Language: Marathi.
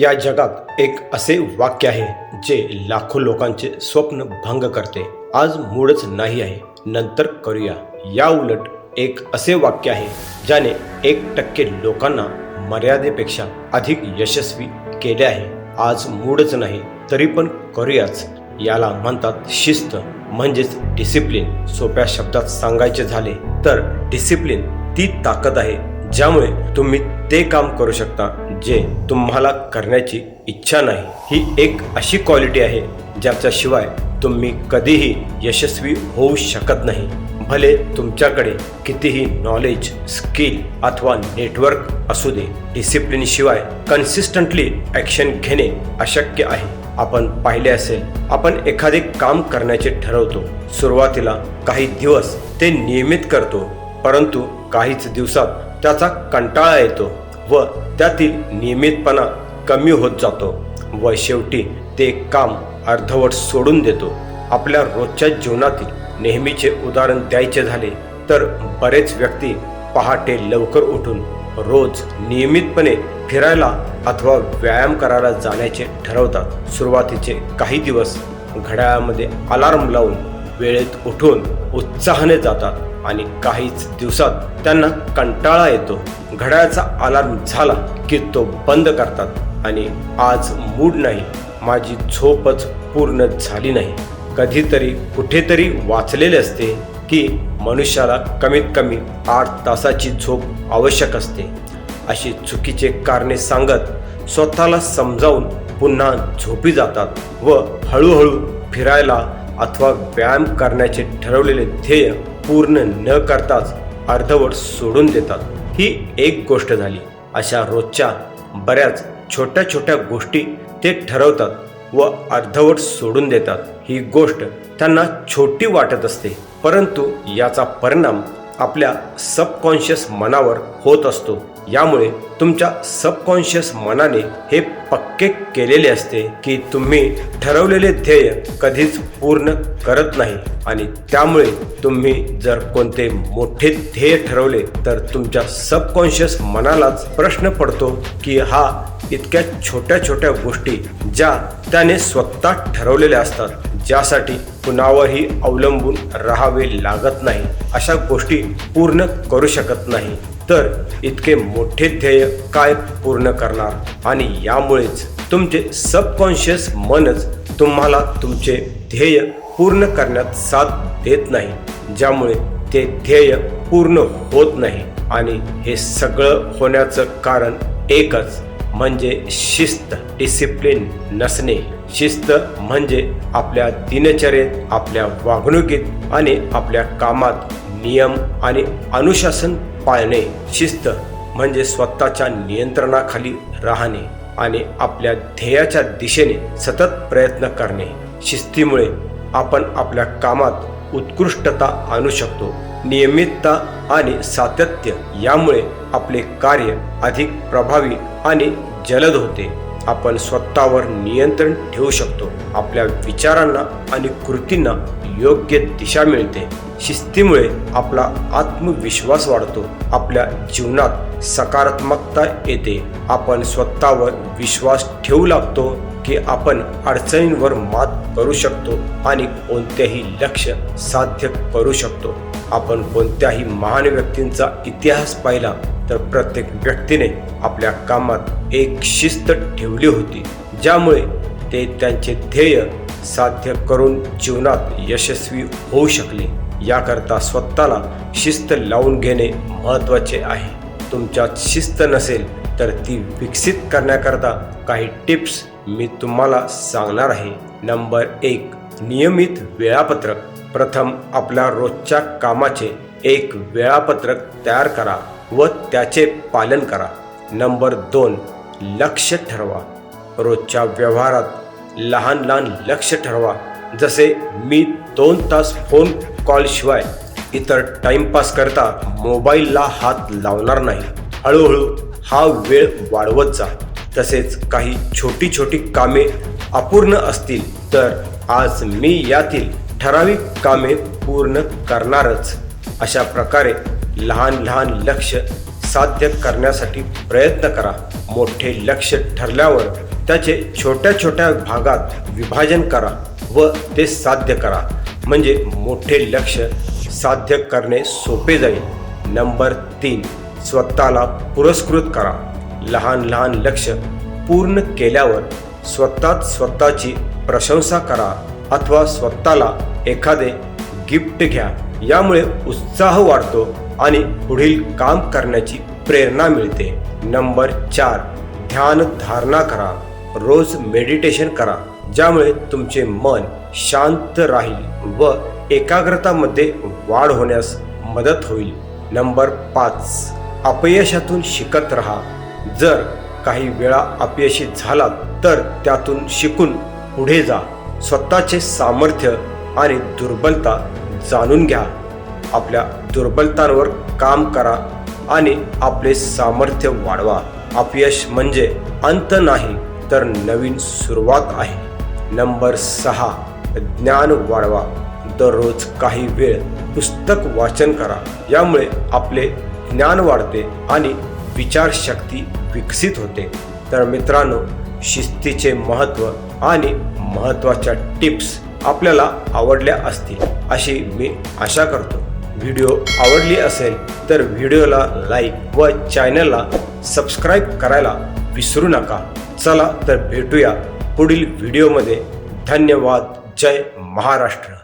या जगात एक असे वाक्य आहे जे लाखो लोकांचे स्वप्न भंग करते. आज मूडच नाही आहे. नंतर करूया. या उलट एक असे वाक्य आहे ज्याने एक टक्के लोकांना मर्यादेपेक्षा अधिक यशस्वी केले आहे. आज मूडच नाही. तरी पण करूयाच. याला म्हणतात शिस्त. म्हणजेच डिसिप्लिन सोप्या शब्दात सांगायचे झाले तर डिसिप्लिन ती ताकद आहे. ज्यामुळे तुम्ही ते काम करू शकता जे तुम्हाला करण्याची इच्छा नाही. ही एक अशी क्वालिटी आहे ज्याच्याशिवाय तुम्ही कधीही यशस्वी होऊ शकत नाही. भले तुमच्याकडे कितीही नॉलेज स्किल अथवा नेटवर्क असू दे डिसिप्लिन शिवाय कन्सिस्टंटली ॲक्शन घेणे अशक्य आहे. आपण पाहिले असेल आपण एखादे काम करण्याचे ठरवतो. सुरुवातीला काही दिवस ते नियमित करतो परंतु काहीच दिवसात त्याचा कंटाळा येतो व त्यातील नियमितपणा कमी होत जातो. व शेवटी ते काम अर्धवट सोडून देतो. आपल्या रोजच्या जीवनातील नेहमीचे उदाहरण द्यायचे झाले तर बरेच व्यक्ती पहाटे लवकर उठून रोज नियमितपणे फिरायला अथवा व्यायाम करायला जाण्याचे ठरवतात. सुरुवातीचे काही दिवस घड्याळामध्ये अलार्म लावून वेळेत उठून उत्साहाने जातात. आणि काहीच दिवसात त्यांना कंटाळा येतो. घड्याळाचा अलार्म झाला की तो बंद करतात आणि आज मूड नाही. माझी झोपच पूर्ण झाली नाही. कधीतरी कुठेतरी वाचलेले असते की मनुष्याला कमीत कमी आठ तासाची झोप आवश्यक असते. अशी चुकीचे कारणे सांगत स्वतःला समजावून पुन्हा झोपी जातात व हळूहळू फिरायला अथवा व्यायाम करण्याचे ठरवलेले ध्येय पूर्ण न करताच अर्धवट सोडून देतात. ही एक गोष्ट झाली. अशा रोजच्या बऱ्याच छोट्या छोट्या गोष्टी ते ठरवतात व अर्धवट सोडून देतात. ही गोष्ट त्यांना छोटी वाटत असते. परंतु याचा परिणाम आपल्या सबकॉन्शियस मनावर होत असतो. यामुळे तुमच्या सबकॉन्शियस मनाने हे पक्के केलेले असते की तुम्ही ठरवलेले ध्येय कधीच पूर्ण करत नाही. आणि त्यामुळे तुम्ही जर कोणते मोठे ध्येय ठरवले तर तुमच्या सबकॉन्शियस मनालाच प्रश्न पडतो की हा इतक्या छोट्या छोट्या गोष्टी ज्या त्याने स्वतः ठरवलेल्या असतात ज्यासाठी कुणावरही अवलंबून राहावे लागत नाही. अशा गोष्टी पूर्ण करू शकत नाही. तर इतके मोठे ध्येय काय पूर्ण करणार? आणि यामुळेच तुमचे सबकॉन्शियस मनच तुम्हाला तुमचे ध्येय पूर्ण करण्यात साथ देत नाही ज्यामुळे ते ध्येय पूर्ण होत नाही. आणि हे सगळं होण्याचं कारण एकच म्हणजे शिस्त डिसिप्लिन नसणे. शिस्त म्हणजे आपल्या दिनचर्येत आपल्या वागणुकीत आणि आपल्या कामात नियम आणि अनुशासन पाळणे शिस्त म्हणजे स्वतःच्या नियंत्रणाखाली राहणे आणि आपल्या ध्येयाच्या दिशेने सतत प्रयत्न करणे. शिस्तीमुळे आपण आपल्या कामात उत्कृष्टता आणू शकतो. नियमितता आणि सातत्य यामुळे आपले कार्य अधिक प्रभावी आणि जलद होते. आपण स्वतःवर नियंत्रण ठेवू शकतो. आपल्या विचारांना आणि कृतींना योग्य दिशा मिळते. शिस्तीमुळे आपला आत्मविश्वास वाढतो. आपल्या जीवनात सकारात्मकता येते. आपण स्वतःवर विश्वास ठेवू लागतो की आपण अडचणींवर मात करू शकतो आणि कोणतेही लक्ष साध्य करू शकतो. आपण कोणत्याही महान व्यक्तींचा इतिहास पाहिला तर प्रत्येक व्यक्तीने आपल्या कामात एक शिस्त ठेवली होती ज्यामुळे ते त्यांचे ध्येय साध्य करून जीवनात यशस्वी होऊ शकले. याकरता स्वतःला शिस्त लावून घेणे महत्त्वाचे आहे. तुमच्यात शिस्त नसेल तर ती विकसित करण्याकरता काही टिप्स मी तुम्हाला सांगणार आहे. नंबर एक नियमित वेळापत्रक. प्रथम आपल्या रोजच्या कामाचे एक वेळापत्रक तयार करा. व त्याचे पालन करा. नंबर दोन लक्ष ठरवा. रोजच्या व्यवहारात लहान लहान लक्ष ठरवा. जसे मी दोन तास फोन कॉलशिवाय इतर टाइमपास करता मोबाईलला हात लावणार नाही. हळूहळू हा वेळ वाढवत जा. तसेच काही छोटी छोटी कामे अपूर्ण असतील तर आज मी यातील ठराविक कामे पूर्ण करणारच. अशा प्रकारे लहान लहान लक्ष साध्य करण्यासाठी प्रयत्न करा. मोठे लक्ष ठरल्यावर त्याचे छोट्या छोट्या भागात विभाजन करा व ते साध्य करा. म्हणजे मोठे लक्ष साध्य करणे सोपे जाईल. नंबर तीन स्वतःला पुरस्कृत करा. लहान लहान लक्ष पूर्ण केल्यावर स्वतःच स्वतःची प्रशंसा करा अथवा स्वतःला एखादे गिफ्ट घ्या. यामुळे उत्साह वाढतो आणि पुढील काम करण्याची प्रेरणा मिळते. नंबर चार ध्यान धारणा करा. रोज मेडिटेशन करा. ज्यामुळे तुमचे मन शांत राहील व एकाग्रतामध्ये वाढ होण्यास मदत होईल. नंबर पाच अपयशातून शिकत राहा. जर काही वेळा अपयशी झालात तर त्यातून शिकून पुढे जा. स्वतःचे सामर्थ्य आणि दुर्बलता जाणून घ्या. आपल्या दुर्बलतांवर काम करा आणि आपले सामर्थ्य वाढवा. अपयश म्हणजे अंत नाही तर नवीन सुरुवात आहे. नंबर सहा ज्ञान वाढवा. दररोज काही वेळ पुस्तक वाचन करा. यामुळे आपले ज्ञान वाढते आणि विचारशक्ती विकसित होते. तर मित्रांनो शिस्तीचे महत्त्व आणि महत्त्वाच्या टिप्स आपल्याला आवडल्या असतील अशी मी आशा करतो. व्हिडिओ आवडली असेल तर व्हिडिओला लाईक व चॅनलला सबस्क्राईब करायला विसरू नका. चला तर भेटूया पुढील व्हिडिओमध्ये धन्यवाद. जय महाराष्ट्र.